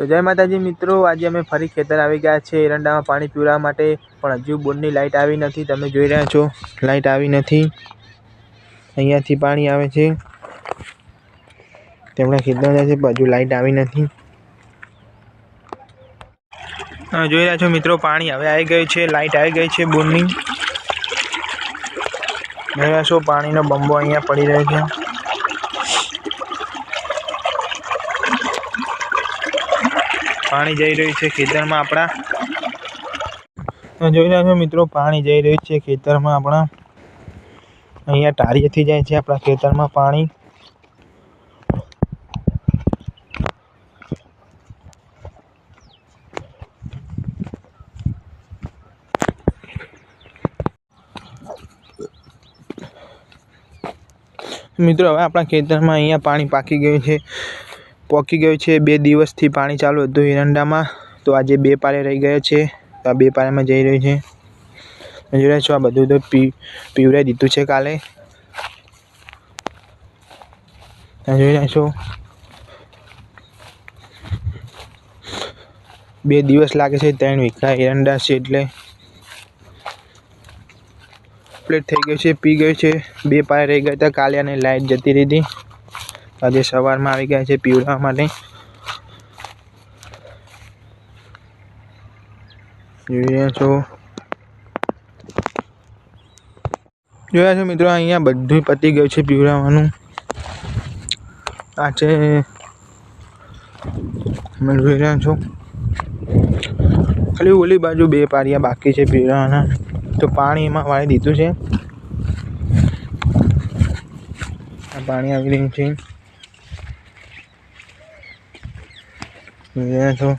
તો જય માતાજી મિત્રો, આજે અમે ફરી ખેતર આવી ગયા છે એરંડામાં પાણી પીવડાવવા માટે, પણ હજુ બોરની લાઇટ આવી નથી, તમે જોઈ રહ્યા છો લાઇટ આવી નથી. અહીંયાથી પાણી આવે છે. તેમના ખેતર છે હજુ લાઇટ આવી નથી. તમે જોઈ રહ્યા છો મિત્રો, પાણી હવે આવી ગયું છે લાઇટ આવી ગઈ છે બોરની. જોઈ રહ્યા છો, પાણીનો બંબો અહીંયા પડી રહ્યો છે. પાણી જઈ રહ્યું છે ખેતરમાં આપણા. જોઈ રહ્યા છો મિત્રો, પાણી જઈ રહ્યું છે ખેતરમાં આપણા. અહીંયા ટારીએથી જાય છે આપણા ખેતરમાં પાણી. મિત્રો, હવે આપણા ખેતરમાં અહીંયા પાણી પાકી ગયું છે. પોકી ગયું છે. બે દિવસથી પાણી ચાલુ હતું એરંડામાં તો આજે બે પારે રહી ગયો છે. તો આ બે પારેમાં જઈ રહ્યું છે. જોઈ રહ્યા છો, આ બધું તો પી, પીવરાઈ દીધું છે કાલે. જોઈ રહ્યા છો. બે દિવસ લાગે છે ત્રણ વીઘા એરંડા છે એટલે. કમ્પ્લીટ થઈ ગયું છે, પી ગયું છે. બે પારે રહી ગયા હતા કાલે અને લાઈટ જતી રહી હતી. આજે સવારમાં આવી ગયા છે પીવડાવવા માટે. જોઈ છો. જોયા છો મિત્રો, અહીંયા બધું પતી ગયું છે પીવડાવવાનું. આ છે જોઈ રહ્યા છો. ખાલી ઓલી બાજુ બે પારિયા બાકી છે પીવડાવવાના. તો પાણી એમાં વાળી દીધું છે. આ પાણી આવી રહ્યું છે. રહ્યા છો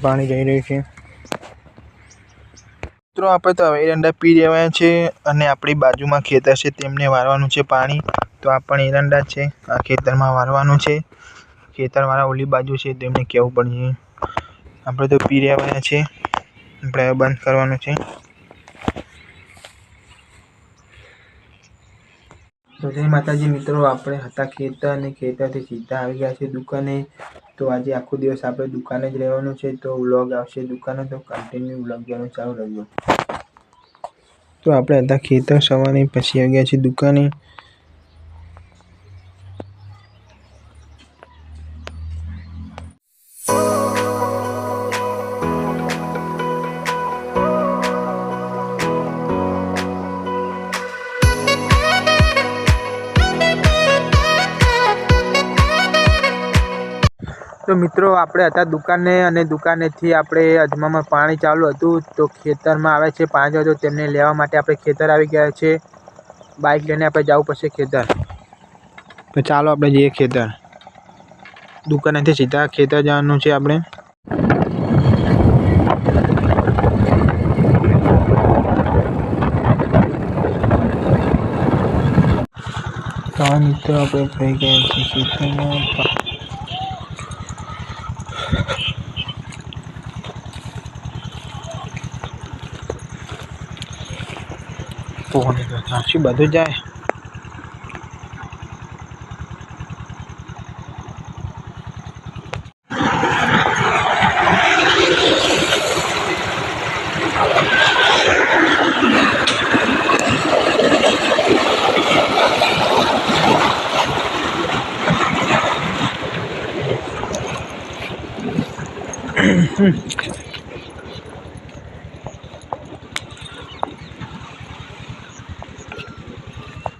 પાણી જઈ રહ્યું છે મિત્રો, આપણે તો હવે એરંડા પી રહ્યા છે અને આપણી બાજુમાં ખેતર છે, તેમને વારવાનું છે પાણી. તો આ પણ એરંડા છે, આ ખેતરમાં વારવાનું છે. ખેતરવાળા ઓલી બાજુ છે, તેમને કહેવું પડશે? આપણે તો પી રહ્યા છે. આપણે બંધ કરવાનું છે. તો જય માતાજી મિત્રો, આપણે હતા ખેતર અને ખેતરથી સીધા આવી ગયા છે દુકાને. તો આજે આખો દિવસ આપણે દુકાને જ રહેવાનું છે. તો વ્લોગ આવશે દુકાને, તો કન્ટિન્યુ વ્લોગ જવાનું ચાલુ રહ્યું તો આપણે હતા ખેતર સવારે પછી આવી ગયા છીએ દુકાને. તો મિત્રો, આપણે હતા દુકાને અને દુકાનેથી આપણે અજમામાં પાણી ચાલુ હતું. તો ખેતરમાં આવે છે પાણી, તો તેમને લેવા માટે આપણે ખેતર આવી ગયા છે. બાઇક લઈને આપણે જવું પડશે ખેતર. તો ચાલો આપણે જઈએ ખેતર. દુકાનેથી સીધા ખેતર જવાનું છે આપણે. તો મિત્રો, આપણે થઈ ગયા છીએ ખેતરમાં. ફોન સાચું બધું જાય. হুম